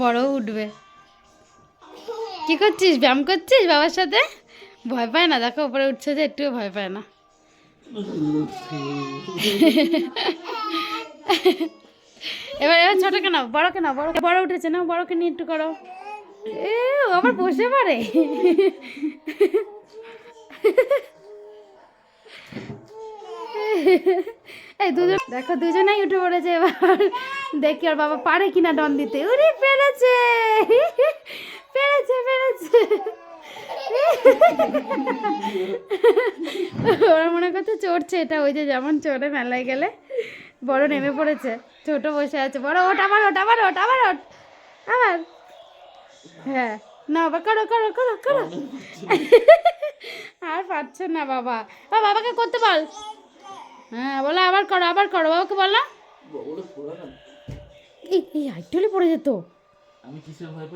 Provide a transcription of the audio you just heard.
বড়ও উঠবে। কি করছিস? ব্যায়াম করছিস বাবার সাথে? ভয় পায় না? দেখো, উপরে উঠছে যে একটুও ভয় পায় না। এবার এবার ছোট কেন বড় কেন বড় বড় উঠেছে না? বড়কে নিয়ে একটু করো। এ আবার বসে পারে এই দুজন দেখো দুজনেই উঠে পড়েছে এবার। দেখি আর বাবা পারে কিনা ডন দিতে। উরে পেরেছে! পেরেছে পেরেছে! ওরা মনে করছে চড়ছে এটা ওই যে যেমন চড়ে মেলায় গেলে বড় নেমে পড়েছে। ছোট বসে আছে। বড় ওট আবার ওট আবার ওট আবার ওট আবার। হ্যাঁ। না বাবা করো করো করো করো। আর পারছে না বাবা বাবাকে করতে বল। হ্যাঁ বলো আবার করো আবার করো বাবাকে বলো। এই এই পড়ে যেত। আমি কিসের ভয় পাই?